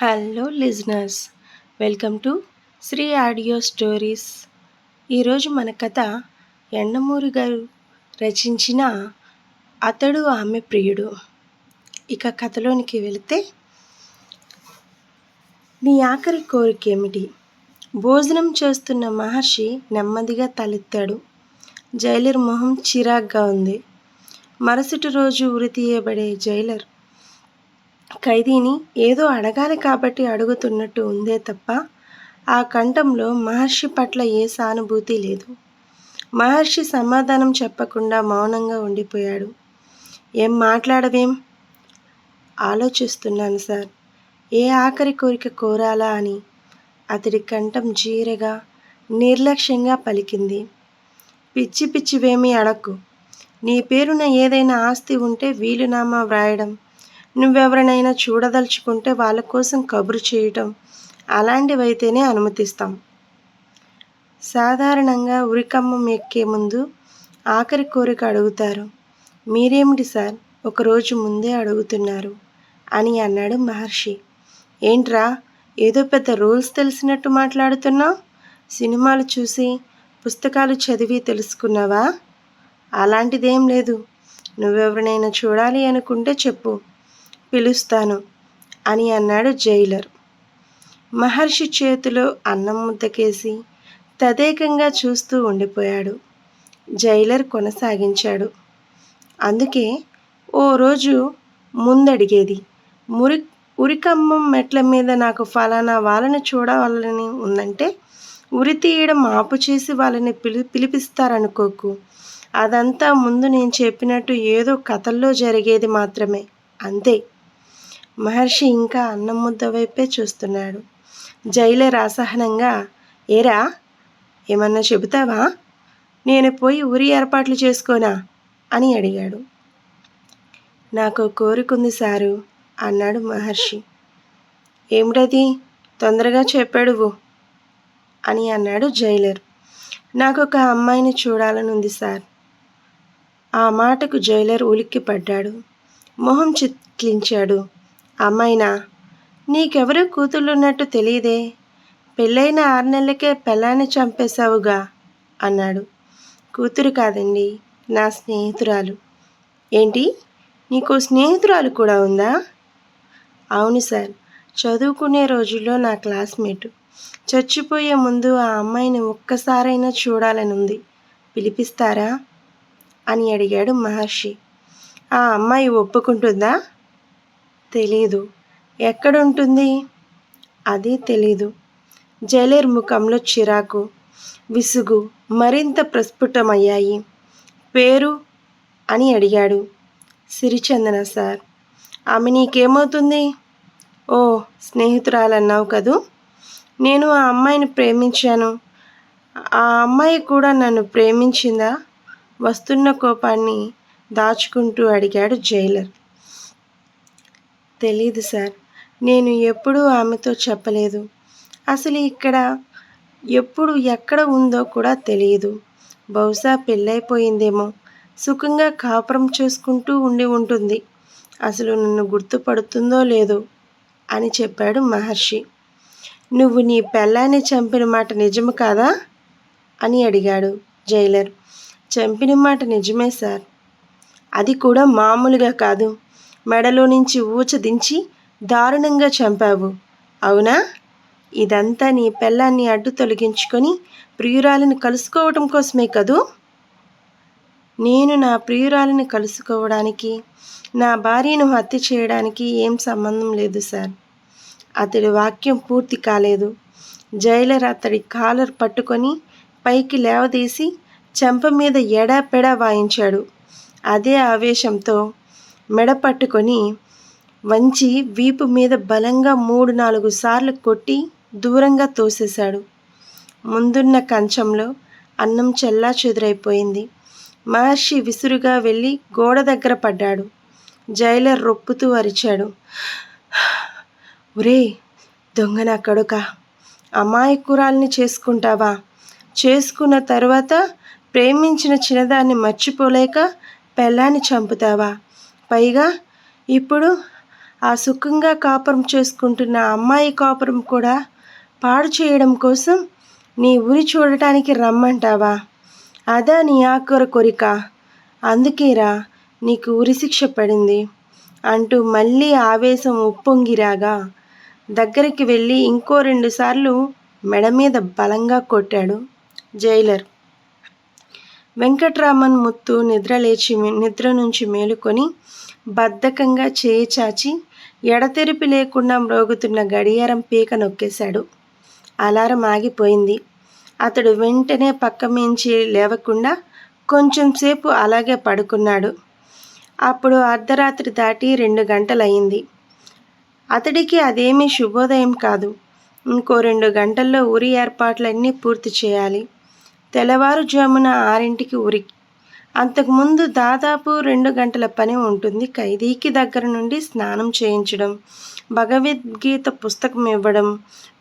Hello listeners welcome to Sri audio stories ఈరోజు మన కథ ఎండమూరి గారు రచించిన అతడు ఆమె ప్రియుడు. ఇక కథలోనికి వెళితే నీ ఆఖరి కోరిక ఏమిటి భోజనం చేస్తున్న మహర్షి నెమ్మదిగా తలెత్తాడు. జైలర్ మొహం చిరాగ్గా ఉంది. మరుసటి రోజు ఉరి తీయబడే జైలర్ ఖైదీని ఏదో అడగాలి కాబట్టి అడుగుతున్నట్టు ఉందే తప్ప ఆ కంఠంలో మహర్షి పట్ల ఏ సానుభూతి లేదు. మహర్షి సమాధానం చెప్పకుండా మౌనంగా ఉండిపోయాడు. ఏం మాట్లాడవేం? ఆలోచిస్తున్నాను సార్. ఏ ఆఖరి కోరిక కోరాలా అని. అతడి కంఠం జీరగా నిర్లక్ష్యంగా పలికింది. పిచ్చి పిచ్చివేమీ అడక్కు. నీ పేరున ఏదైనా ఆస్తి ఉంటే వీలునామా వ్రాయడం. నువ్వెవరినైనా చూడదలుచుకుంటే వాళ్ళ కోసం కబురు చేయటం అలాంటివైతేనే అనుమతిస్తాం. సాధారణంగా ఉరికమ్మం ఎక్కే ముందు ఆఖరి కోరిక అడుగుతారు. మీరేమిటి సార్? ఒకరోజు ముందే అడుగుతున్నారు అని అన్నాడు మహర్షి. ఏంట్రా? ఏదో పెద్ద రూల్స్ తెలిసినట్టు మాట్లాడుతున్నావు? సినిమాలు చూసి పుస్తకాలు చదివి తెలుసుకున్నావా? అలాంటిదేం లేదు. నువ్వెవరినైనా చూడాలి అనుకుంటే చెప్పు. పిలుస్తాను అని అన్నాడు జైలర్. మహర్షి చేతిలో అన్నం ముద్దకేసి తదేకంగా చూస్తూ ఉండిపోయాడు. జైలర్ కొనసాగించాడు. అందుకే ఓ రోజు ముందడిగేది మురి ఉరికమ్మం మెట్ల మీద నాకు ఫలానా వాళ్ళని చూడాలని ఉందంటే ఉరి తీయడం ఆపు చేసి వాళ్ళని పిలి పిలిపిస్తారనుకోకు. అదంతా ముందు నేను చెప్పినట్టు ఏదో కథల్లో జరిగేది మాత్రమే అంతే. మహర్షి ఇంకా అన్నం ముద్ద వైపే చూస్తున్నాడు. జైలర్ అసహనంగా ఏరా ఏమన్నా చెబుతావా? నేను పోయి ఉరి ఏర్పాట్లు చేసుకోనా? అని అడిగాడు. నాకు కోరికుంది సారు అన్నాడు మహర్షి. ఏమిటది? తొందరగా చెప్పాడువు అని అన్నాడు జైలర్. నాకు ఒక అమ్మాయిని చూడాలనుంది సార్. ఆ మాటకు జైలర్ ఉలిక్కిపడ్డాడు. మొహం చిట్లించాడు. అమ్మాయినా నీకెవరు కూతుళ్ళున్నట్టు తెలియదే. పెళ్ళైన ఆరు నెలలకే పెళ్ళాన్ని చంపేశావుగా అన్నాడు. కూతురు కాదండి నా స్నేహితురాలు. ఏంటి? నీకు స్నేహితురాలు కూడా ఉందా? అవును సార్ చదువుకునే రోజుల్లో నా క్లాస్మేట్. చచ్చిపోయే ముందు ఆ అమ్మాయిని ఒక్కసారైనా చూడాలని ఉంది పిలిపిస్తారా? అని అడిగాడు మహర్షి. ఆ అమ్మాయి ఒప్పుకుంటుందా? తెలీదు. ఎక్కడుంటుంది? అది తెలీదు. జైలర్ ముఖంలో చిరాకు విసుగు మరింత ప్రస్ఫుటమయ్యాయి. పేరు? అని అడిగాడు సిరిచందన సార్. ఆమె నీకేమవుతుంది? ఓ స్నేహితురాలన్నావు కదూ? నేను ఆ అమ్మాయిని ప్రేమించాను. ఆ అమ్మాయి కూడా నన్ను ప్రేమించిందా? వస్తున్న కోపాన్ని దాచుకుంటూ అడిగాడు జైలర్. తెలీదు సార్. నేను ఎప్పుడూ ఆమెతో చెప్పలేదు. అసలు ఇక్కడ ఎప్పుడు ఎక్కడ ఉందో కూడా తెలియదు బహుశా పెళ్ళైపోయిందేమో. సుఖంగా కాపురం చేసుకుంటూ ఉండి ఉంటుంది. అసలు నన్ను గుర్తుపడుతుందో లేదో అని చెప్పాడు మహర్షి. నువ్వు నీ పెళ్ళాన్ని చంపిన మాట నిజము కాదా? అని అడిగాడు జైలర్. చంపిన మాట నిజమే సార్. అది కూడా మామూలుగా కాదు. మెడలో నుంచి ఊచ దించి దారుణంగా చంపావు. అవునా? ఇదంతా నీ పెళ్ళాన్ని అడ్డు తొలగించుకొని ప్రియురాలిని కలుసుకోవటం కోసమే కదూ? నేను నా ప్రియురాలిని కలుసుకోవడానికి నా భార్యను హత్య చేయడానికి ఏం సంబంధం లేదు సార్. అతడి వాక్యం పూర్తి కాలేదు. జైలర్ అతడి కాలర్ పట్టుకొని పైకి లేవదీసి చెంప మీద ఎడాపెడా వాయించాడు. అదే ఆవేశంతో మెడ పట్టుకొని వంచి వీపు మీద బలంగా మూడు నాలుగు సార్లు కొట్టి దూరంగా తోసేశాడు. ముందున్న కంచంలో అన్నం చెల్లా చెదురైపోయింది మహర్షి విసురుగా వెళ్ళి గోడ దగ్గర పడ్డాడు. జైలర్ రొప్పుతూ అరిచాడు. ఒరే దొంగన కడుక అమాయకురాల్ని చేసుకుంటావా? చేసుకున్న తరువాత ప్రేమించిన చిన్నదాన్ని మర్చిపోలేక పెళ్ళాన్ని చంపుతావా? పైగా ఇప్పుడు ఆ సుఖంగా కాపురం చేసుకుంటున్న అమ్మాయి కాపురం కూడా పాడు చేయడం కోసం నీ ఉరి చూడటానికి రమ్మంటావా? అదా నీ ఆకుర కోరిక. అందుకేరా నీకు ఉరిశిక్ష పడింది అంటూ మళ్ళీ ఆవేశం ఉప్పొంగిరాగా దగ్గరికి వెళ్ళి ఇంకో రెండుసార్లు మెడ మీద బలంగా కొట్టాడు జైలర్. వెంకట్రామన్ ముత్తు నిద్ర లేచి నిద్ర నుంచి మేలుకొని బద్ధకంగా చేయి చాచి ఎడతెరిపి లేకుండా మ్రోగుతున్న గడియారం పీక నొక్కేశాడు. అలారం ఆగిపోయింది. అతడు వెంటనే పక్క మించి లేవకుండా కొంచెం సేపు అలాగే పడుకున్నాడు. అప్పుడు అర్ధరాత్రి దాటి రెండు గంటలయ్యింది. అతడికి అదేమీ శుభోదయం కాదు. ఇంకో రెండు గంటల్లో ఉరి ఏర్పాట్లన్నీ పూర్తి చేయాలి. తెల్లవారుజామున ఆరింటికి ఉరి అంతకుముందు దాదాపు రెండు గంటల పని ఉంటుంది. ఖైదీకి దగ్గర నుండి స్నానం చేయించడం భగవద్గీత పుస్తకం ఇవ్వడం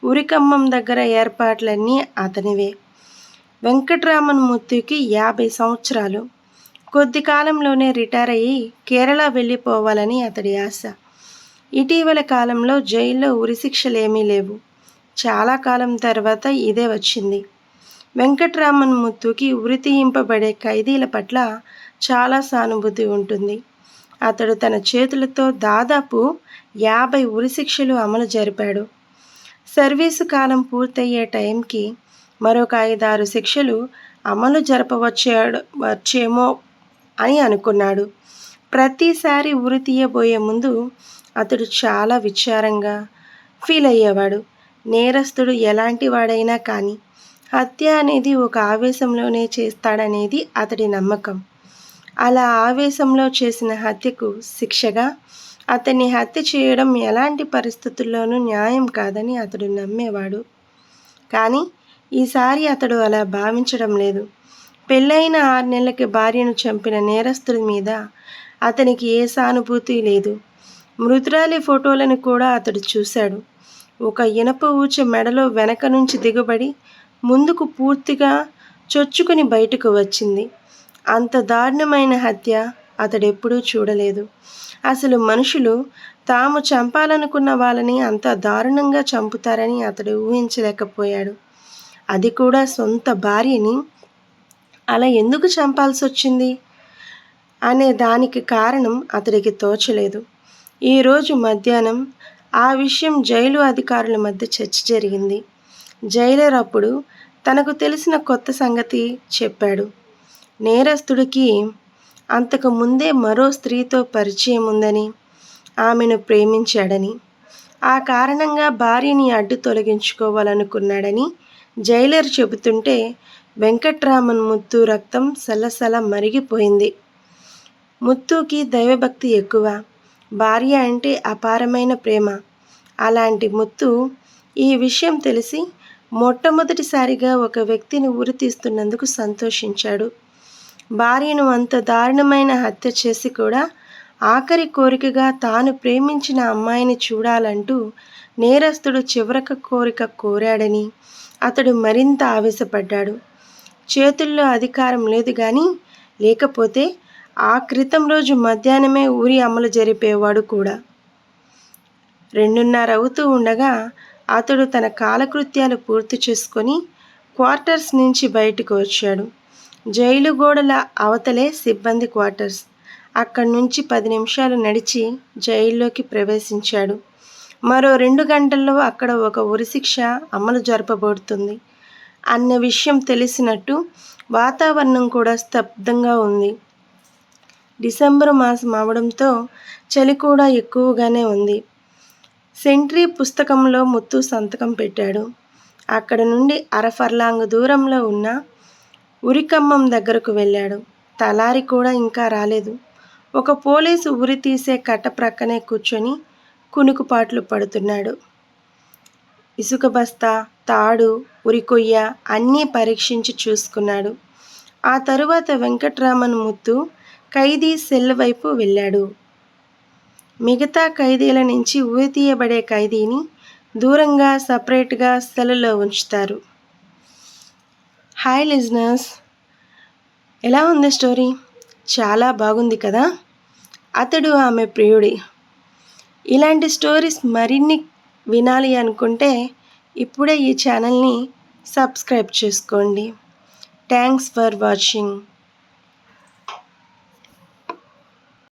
ఉరికమ్మం దగ్గర ఏర్పాట్లన్నీ అతనివే. వెంకట్రామన్ ముత్తుకి యాభై సంవత్సరాలు. కొద్ది కాలంలోనే రిటైర్ అయ్యి కేరళ వెళ్ళిపోవాలని అతడి ఆశ. ఇటీవల కాలంలో జైల్లో ఉరిశిక్షలేమీ లేవు. చాలా కాలం తర్వాత ఇదే వచ్చింది. వెంకట్రామన్ ముత్తుకి ఉరితీయింపబడే ఖైదీల పట్ల చాలా సానుభూతి ఉంటుంది. అతడు తన చేతులతో దాదాపు యాభై ఉరిశిక్షలు అమలు జరిపాడు. సర్వీసు కాలం పూర్తయ్యే టైంకి మరొక ఐదారు శిక్షలు అమలు జరపవచ్చాడు వచ్చేమో అని అనుకున్నాడు. ప్రతిసారి ఉరి తీయబోయే ముందు అతడు చాలా విచారంగా ఫీల్ అయ్యేవాడు నేరస్తుడు ఎలాంటి వాడైనా కానీ హత్య అనేది ఒక ఆవేశంలోనే చేస్తాడనేది అతడి నమ్మకం. అలా ఆవేశంలో చేసిన హత్యకు శిక్షగా అతన్ని హత్య చేయడం ఎలాంటి పరిస్థితుల్లోనూ న్యాయం కాదని అతడు నమ్మేవాడు. కానీ ఈసారి అతడు అలా భావించడం లేదు. పెళ్ళైన ఆరు నెలలకి భార్యను చంపిన నేరస్తుడి మీద అతనికి ఏ సానుభూతి లేదు. మృతురాలి ఫోటోలను కూడా అతడు చూశాడు. ఒక ఇనప ఊచ మెడలో వెనక నుంచి దిగుబడి ముందుకు పూర్తిగా చొచ్చుకుని బయటకు వచ్చింది. అంత దారుణమైన హత్య అతడెప్పుడూ చూడలేదు. అసలు మనుషులు తాము చంపాలనుకున్న వాళ్ళని అంత దారుణంగా చంపుతారని అతడు ఊహించలేకపోయాడు. అది కూడా సొంత భార్యని అలా ఎందుకు చంపాల్సి వచ్చింది అనే దానికి కారణం అతడికి తోచలేదు. ఈరోజు మధ్యాహ్నం ఆ విషయం జైలు అధికారుల మధ్య చర్చ జరిగింది. జైలర్ అప్పుడు తనకు తెలిసిన కొత్త సంగతి చెప్పాడు. నేరస్తుడికి అంతకు ముందే మరో స్త్రీతో పరిచయం ఉందని ఆమెను ప్రేమించాడని ఆ కారణంగా భార్యని అడ్డు తొలగించుకోవాలనుకున్నాడని జైలర్ చెబుతుంటే వెంకట్రామన్ ముత్తు రక్తం సలసల మరిగిపోయింది. ముత్తుకి దైవభక్తి ఎక్కువ భార్య అంటే అపారమైన ప్రేమ. అలాంటి ముత్తు ఈ విషయం తెలిసి మొట్టమొదటిసారిగా ఒక వ్యక్తిని ఉరి తీస్తున్నందుకు సంతోషించాడు. భార్యను అంత దారుణమైన హత్య చేసి కూడా ఆఖరి కోరికగా తాను ప్రేమించిన అమ్మాయిని చూడాలంటూ నేరస్తుడు చివరక కోరిక కోరాడని అతడు మరింత ఆవేశపడ్డాడు. చేతుల్లో అధికారం లేదు కానీ లేకపోతే ఆ క్రితం రోజు మధ్యాహ్నమే ఊరి అమలు జరిపేవాడు కూడా. రెండున్నర అవుతూ ఉండగా అతడు తన కాలకృత్యాలు పూర్తి చేసుకొని క్వార్టర్స్ నుంచి బయటకు వచ్చాడు. జైలు గోడల అవతలే సిబ్బంది క్వార్టర్స్. అక్కడి నుంచి పది నిమిషాలు నడిచి జైల్లోకి ప్రవేశించాడు. మరో రెండు గంటల్లో అక్కడ ఒక ఉరిశిక్ష అమలు జరపబడుతుంది అన్న విషయం తెలిసినట్టు వాతావరణం కూడా స్తబ్దంగా ఉంది. డిసెంబర్ మాసం అవడంతో చలి కూడా ఎక్కువగానే ఉంది. సెంట్రీ పుస్తకంలో ముత్తు సంతకం పెట్టాడు. అక్కడ నుండి అరఫర్లాంగ్ దూరంలో ఉన్న ఉరికమ్మం దగ్గరకు వెళ్ళాడు. తలారి కూడా ఇంకా రాలేదు. ఒక పోలీసు ఉరి తీసే కట్ట ప్రక్కనే కూర్చొని కునుకుపాట్లు పడుతున్నాడు. ఇసుక బస్తా తాడు ఉరికొయ్య అన్నీ పరీక్షించి చూసుకున్నాడు. ఆ తరువాత వెంకట్రామన్ ముత్తు ఖైదీ సెల్ వైపు వెళ్ళాడు. మిగతా ఖైదీల నుంచి ఊరి తీయబడే ఖైదీని దూరంగా సపరేట్గా సెలలో ఉంచుతారు. Hi listeners. ఎలా ఉంది స్టోరీ? చాలా బాగుంది కదా? అతడు ఆమె ప్రియుడి. ఇలాంటి స్టోరీస్ మరిన్ని వినాలి అనుకుంటే ఇప్పుడే ఈ ఛానల్ని సబ్స్క్రైబ్ చేసుకోండి. Thanks for watching.